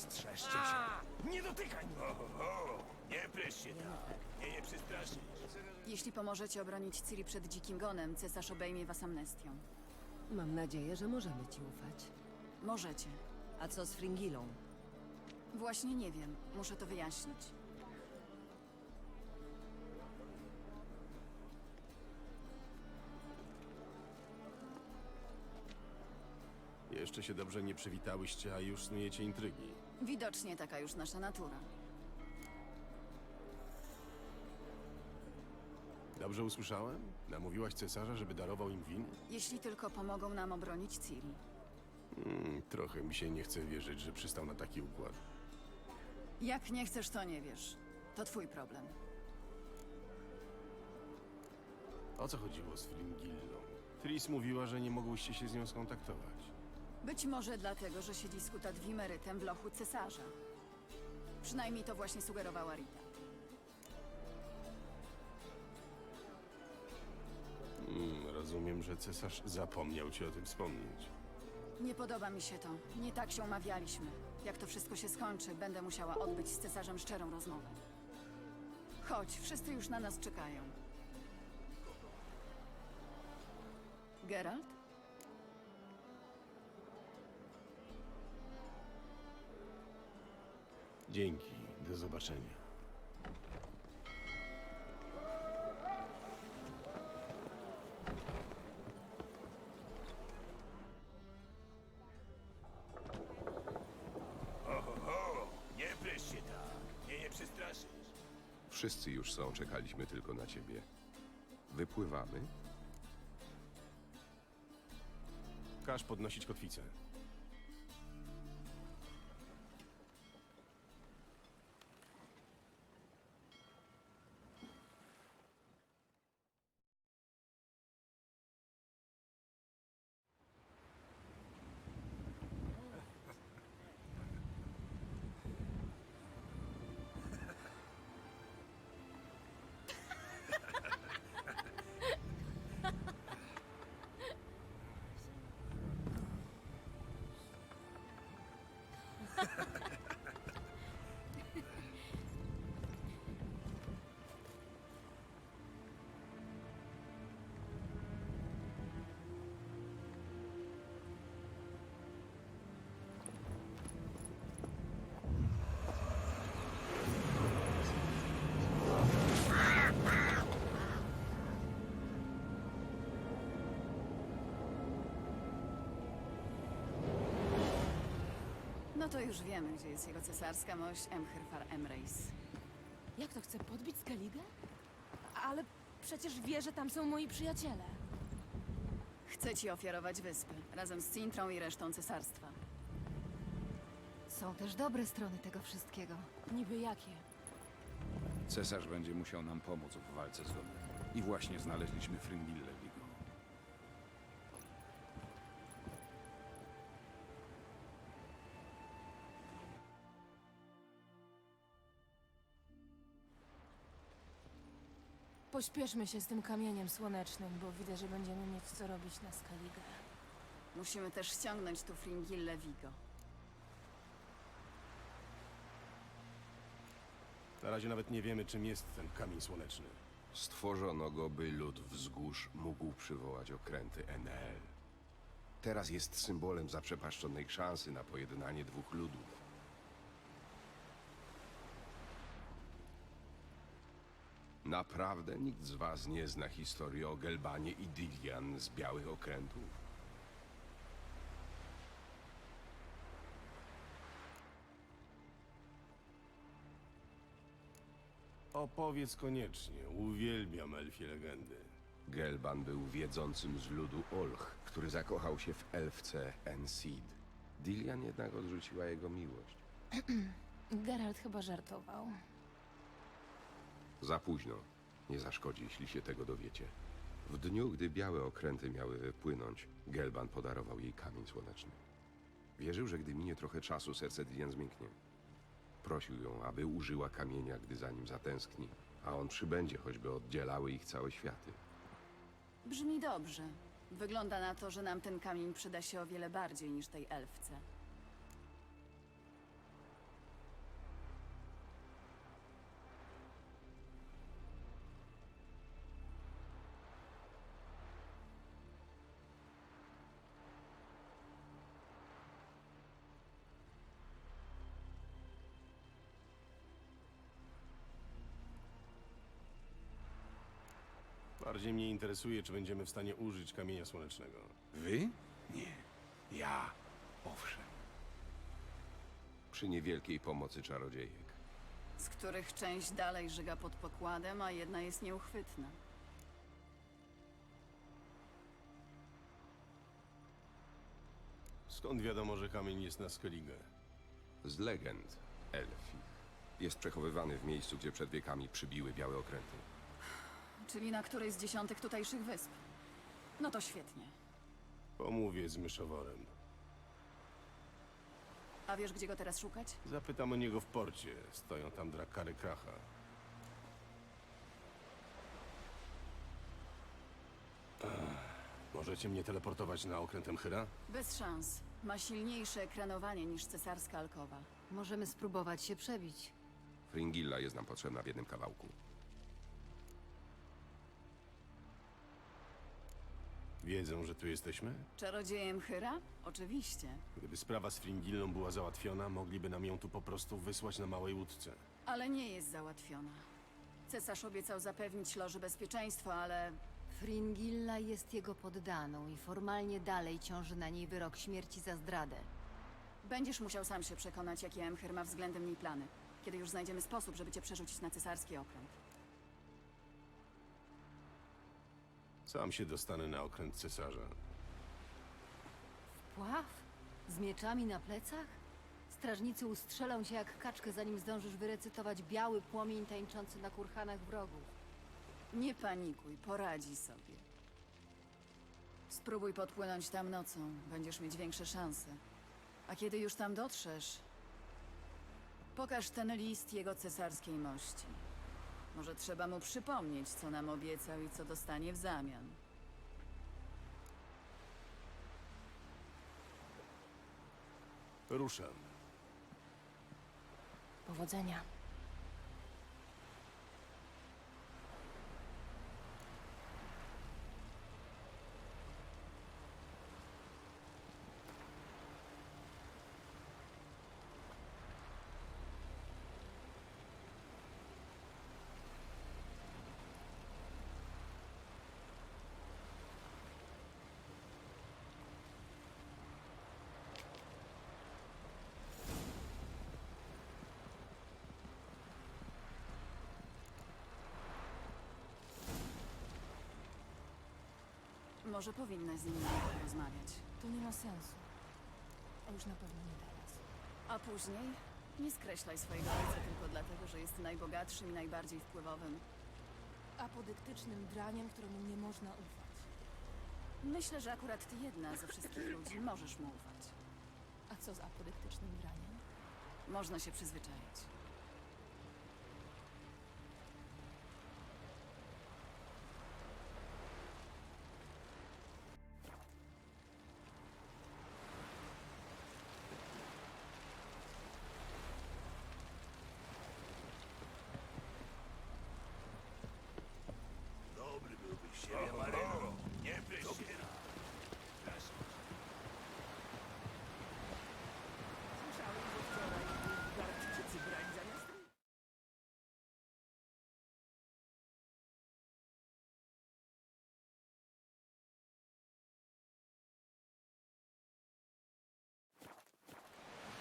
Strzeżcie się. Nie dotykaj mnie! Oho, nie prysz się tak. Nie nie przestraszysz. Jeśli pomożecie obronić Ciri przed dzikim gonem, cesarz obejmie was amnestią. Mam nadzieję, że możemy ci ufać. Możecie. A co z Fringilą? Właśnie nie wiem. Muszę to wyjaśnić. Jeszcze się dobrze nie przywitałyście, a już snujecie intrygi. Widocznie taka już nasza natura. Dobrze usłyszałem? Namówiłaś cesarza, żeby darował im winy? Jeśli tylko pomogą nam obronić Ciri. Hmm, trochę mi się nie chce wierzyć, że przystał na taki układ. Jak nie chcesz, to nie wiesz. To twój problem. O co chodziło z Fringillą? Tris mówiła, że nie mogłyście się z nią skontaktować. Być może dlatego, że siedzi z Kutat Wimerytem w lochu cesarza. Przynajmniej to właśnie sugerowała Rita. Hmm, rozumiem, że cesarz zapomniał ci o tym wspomnieć. Nie podoba mi się to. Nie tak się umawialiśmy. Jak to wszystko się skończy, będę musiała odbyć z cesarzem szczerą rozmowę. Chodź, wszyscy już na nas czekają. Geralt? Dzięki, do zobaczenia. Oho, nie prysz się tak. Nie nie przestraszysz. Wszyscy już są, czekaliśmy tylko na ciebie. Wypływamy? Każ podnosić kotwicę. To już wiemy, gdzie jest jego cesarska mość Emhyrfar Emreis. Jak to chce podbić Skellige? Ale przecież wie, że tam są moi przyjaciele. Chce ci ofiarować wyspy, razem z Cintrą i resztą cesarstwa. Są też dobre strony tego wszystkiego. Niby jakie? Cesarz będzie musiał nam pomóc w walce z Gonem. I właśnie znaleźliśmy Fringillę Pośpieszmy się z tym kamieniem słonecznym, bo widzę, że będziemy mieć co robić na Skellige. Musimy też ściągnąć tu Fringillę Vigo. Na razie nawet nie wiemy, czym jest ten kamień słoneczny. Stworzono go, by lud wzgórz mógł przywołać okręty Enel. Teraz jest symbolem zaprzepaszczonej szansy na pojednanie dwóch ludów. Naprawdę nikt z was nie zna historii o Gelbanie i Dilian z Białych Okrętów? Opowiedz koniecznie, uwielbiam elfie legendy. Gelban był wiedzącym z ludu Olch, który zakochał się w elfce Ensid. Dilian jednak odrzuciła jego miłość. Geralt chyba żartował. Za późno. Nie zaszkodzi, jeśli się tego dowiecie. W dniu, gdy białe okręty miały wypłynąć, Gelban podarował jej kamień słoneczny. Wierzył, że gdy minie trochę czasu, serce Dilian zmięknie. Prosił ją, aby użyła kamienia, gdy za nim zatęskni, a on przybędzie, choćby oddzielały ich całe światy. Brzmi dobrze. Wygląda na to, że nam ten kamień przyda się o wiele bardziej niż tej elfce. Bardziej mnie interesuje, czy będziemy w stanie użyć kamienia słonecznego. Wy? Nie. Ja. Owszem. Przy niewielkiej pomocy czarodziejek. z których część dalej żyga pod pokładem, a jedna jest nieuchwytna. Skąd wiadomo, że kamień jest na Skellige? Z legend elfich. Jest przechowywany w miejscu, gdzie przed wiekami przybiły białe okręty. Czyli na której z dziesiątek tutejszych wysp. No to świetnie. Pomówię z myszoworem. A wiesz, gdzie go teraz szukać? Zapytam o niego w porcie. Stoją tam drakary kracha. Ech, możecie mnie teleportować na okręt Emchyra? Bez szans. Ma silniejsze ekranowanie niż cesarska alkowa. Możemy spróbować się przebić. Fringilla jest nam potrzebna w jednym kawałku. Wiedzą, że tu jesteśmy? Czarodziejem Hyra? Oczywiście. Gdyby sprawa z Fringillą była załatwiona, mogliby nam ją tu po prostu wysłać na małej łódce. Ale nie jest załatwiona. Cesarz obiecał zapewnić loży bezpieczeństwo, ale Fringilla jest jego poddaną i formalnie dalej ciąży na niej wyrok śmierci za zdradę. będziesz musiał sam się przekonać, jakie Emhyr ma względem niej plany. Kiedy już znajdziemy sposób, żeby cię przerzucić na cesarski okręt. Sam się dostanę na okręt cesarza. Pław? Z mieczami na plecach? Strażnicy ustrzelą cię jak kaczkę, zanim zdążysz wyrecytować biały płomień tańczący na kurhanach wrogów. Nie panikuj, poradzi sobie. Spróbuj podpłynąć tam nocą, będziesz mieć większe szanse. A kiedy już tam dotrzesz, pokaż ten list jego cesarskiej mości. Może trzeba mu przypomnieć, co nam obiecał i co dostanie w zamian. Ruszam. Powodzenia. Może powinnaś z nim rozmawiać. To nie ma sensu. A już na pewno nie teraz. A później nie skreślaj swojego ojca tylko dlatego, że jest najbogatszym i najbardziej wpływowym. Apodyktycznym draniem, któremu nie można ufać. Myślę, że akurat ty jedna ze wszystkich ludzi możesz mu ufać. A co z apodyktycznym draniem? Można się przyzwyczaić. Dobry byłbyś siebie, Maryno. Nie prysz się tak. Słyszałem, że wczoraj Bulgarczycy brali zamiast...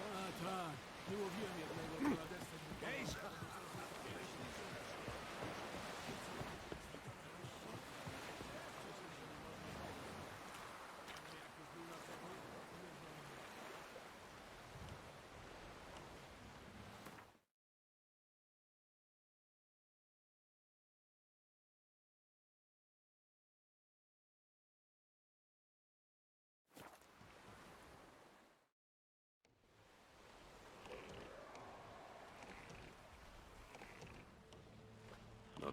A tak, nie łowiłem jednego Bladesta.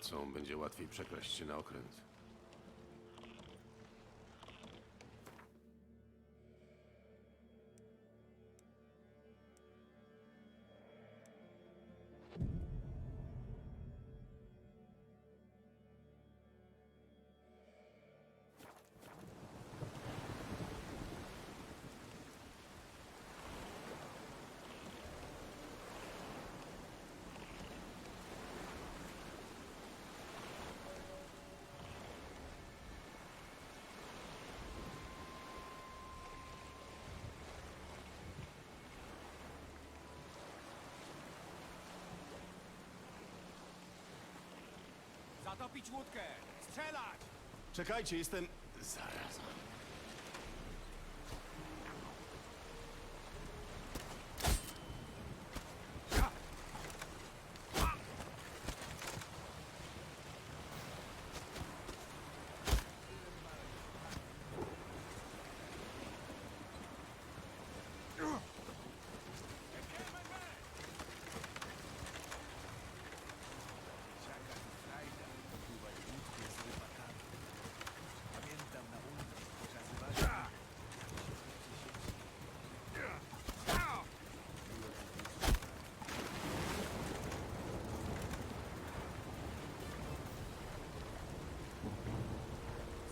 Nocą będzie łatwiej przekraść się na okręt. Zatopić łódkę! Strzelać! Czekajcie, jestem... Zaraz. Pamiętam na ulgę, pokazywali...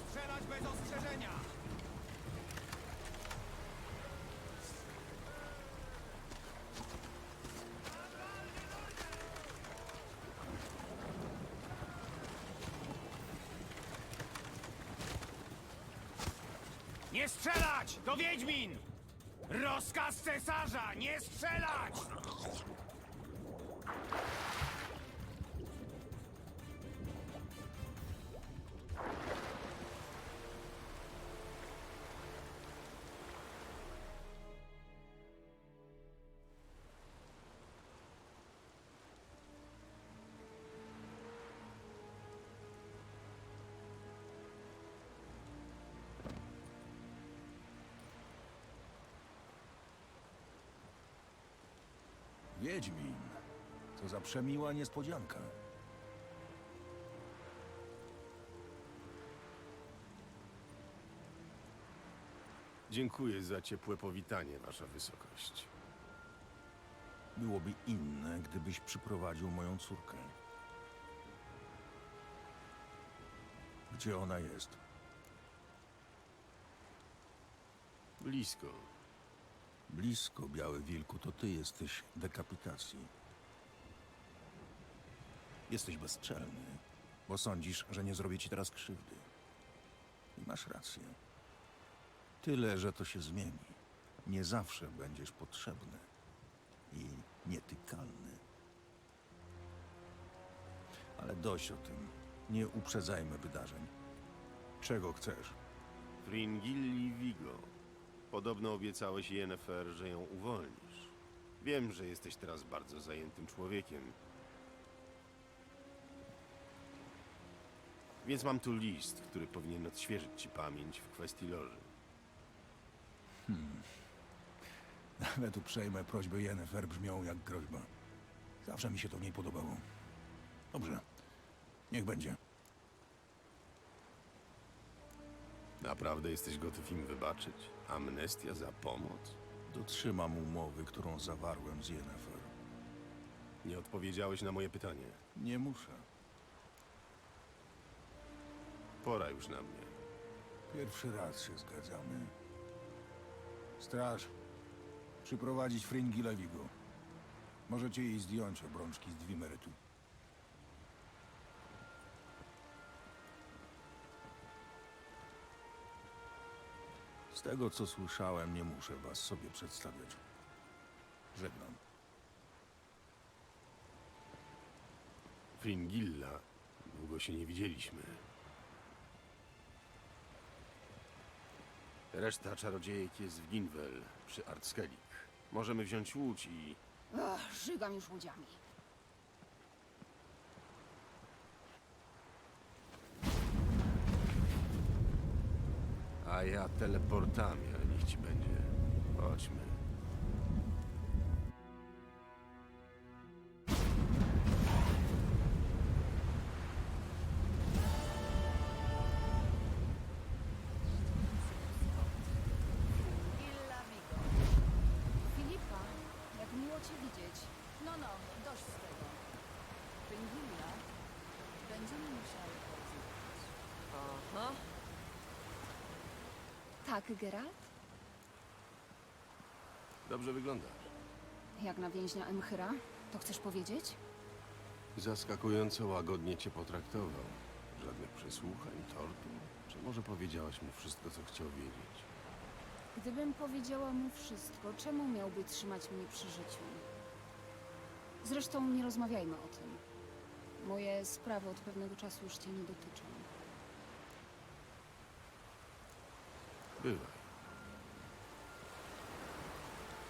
Strzelać bez ostrzeżenia! Nie strzelać! To Wiedźmin! Rozkaz cesarza! Nie strzelać! Wiedźmin. Co za przemiła niespodzianka. Dziękuję za ciepłe powitanie, wasza wysokość. Byłoby inne, gdybyś przyprowadził moją córkę. Gdzie ona jest? Blisko. Blisko, Biały Wilku, to ty jesteś dekapitacji. Jesteś bezczelny, bo sądzisz, że nie zrobię ci teraz krzywdy. I masz rację. Tyle, że to się zmieni. Nie zawsze będziesz potrzebny i nietykalny. Ale dość o tym. Nie uprzedzajmy wydarzeń. Czego chcesz? Fringilli Vigo. Podobno obiecałeś Yennefer, że ją uwolnisz. Wiem, że jesteś teraz bardzo zajętym człowiekiem. Więc mam tu list, który powinien odświeżyć ci pamięć w kwestii loży. Nawet uprzejme prośby Yennefer brzmią jak groźba. Zawsze mi się to w niej podobało. Dobrze. Niech będzie. Naprawdę jesteś gotów im wybaczyć? Amnestia za pomoc? Dotrzymam umowy, którą zawarłem z Yennefer. Nie odpowiedziałeś na moje pytanie. Nie muszę. Pora już na mnie. Pierwszy raz się zgadzamy. Straż, przyprowadzić Fringilla Vigo. Możecie jej zdjąć obrączki z Dwimerytu. Z tego, co słyszałem, nie muszę was sobie przedstawiać. Żegnam. Fringilla. Długo się nie widzieliśmy. Reszta czarodziejek jest w Ginwell, przy Artskelik. Możemy wziąć łódź i... Ach, żygam już łodziami. Ja teleportami, ale niech ci będzie. Chodźmy. Filipa, jak miło cię widzieć. No, no, dość z tego. Będziemy musiały porozmawiać. Aha. Tak, Geralt? Dobrze wyglądasz. Jak na więźnia Emchyra? To chcesz powiedzieć? Zaskakująco łagodnie cię potraktował. Żadnych przesłuchań, tortur. Czy może powiedziałaś mu wszystko, co chciał wiedzieć? Gdybym powiedziała mu wszystko, czemu miałby trzymać mnie przy życiu? Zresztą nie rozmawiajmy o tym. Moje sprawy od pewnego czasu już cię nie dotyczą. Good.